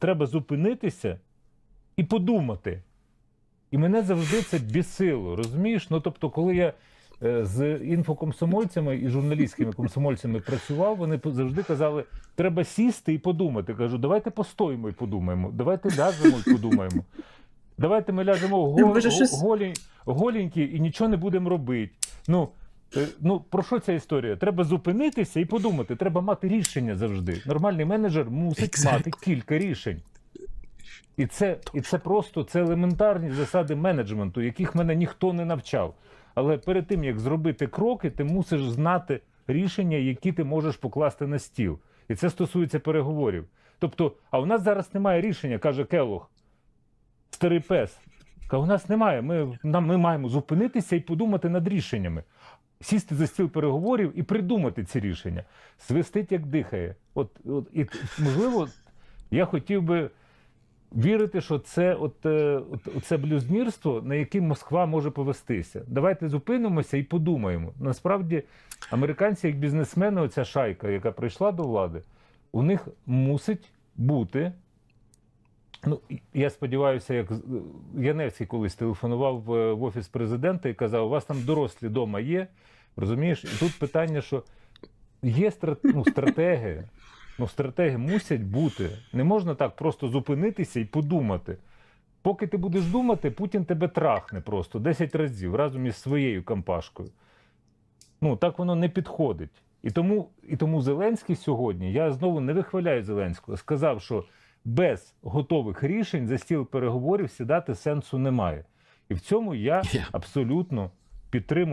треба зупинитися і подумати. І мене завжди це бісило, розумієш? Ну тобто, коли я е, з інфокомсомольцями і журналістськими комсомольцями працював, вони завжди казали, треба сісти і подумати. Кажу, давайте постоїмо і подумаємо, давайте ляжемо і подумаємо. Давайте ми ляжемо го, ви ж голі, голенькі і нічого не будемо робити. Ну, ну про що ця історія? Треба зупинитися і подумати. Треба мати рішення завжди. Нормальний менеджер мусить Exactly. мати кілька рішень. І це, і це просто це елементарні засади менеджменту, яких мене ніхто не навчав. Але перед тим як зробити кроки, ти мусиш знати рішення, які ти можеш покласти на стіл. І це стосується переговорів. Тобто, а у нас зараз немає рішення, каже Келох, старий пес. Каже, у нас немає. Ми, нам, ми маємо зупинитися і подумати над рішеннями. Сісти за стіл переговорів і придумати ці рішення. Свистить, як дихає. От, от, і, можливо, я хотів би вірити, що це от, е, от, це блюзнірство, на яке Москва може повестися. Давайте зупинимося і подумаємо. Насправді, американці, як бізнесмени, оця шайка, яка прийшла до влади, у них мусить бути. Ну, я сподіваюся, як Яневський колись телефонував в, в офіс президента і казав: у вас там дорослі вдома є. Розумієш? І тут питання, що є страт, ну, стратеги. Ну, стратеги мусять бути. Не можна так просто зупинитися і подумати. Поки ти будеш думати, Путін тебе трахне просто 10 разів разом із своєю кампашкою. Ну, так воно не підходить. І тому, і тому Зеленський сьогодні, я знову не вихваляю Зеленського, сказав, що без готових рішень за стіл переговорів сідати сенсу немає. І в цьому я абсолютно підтримую.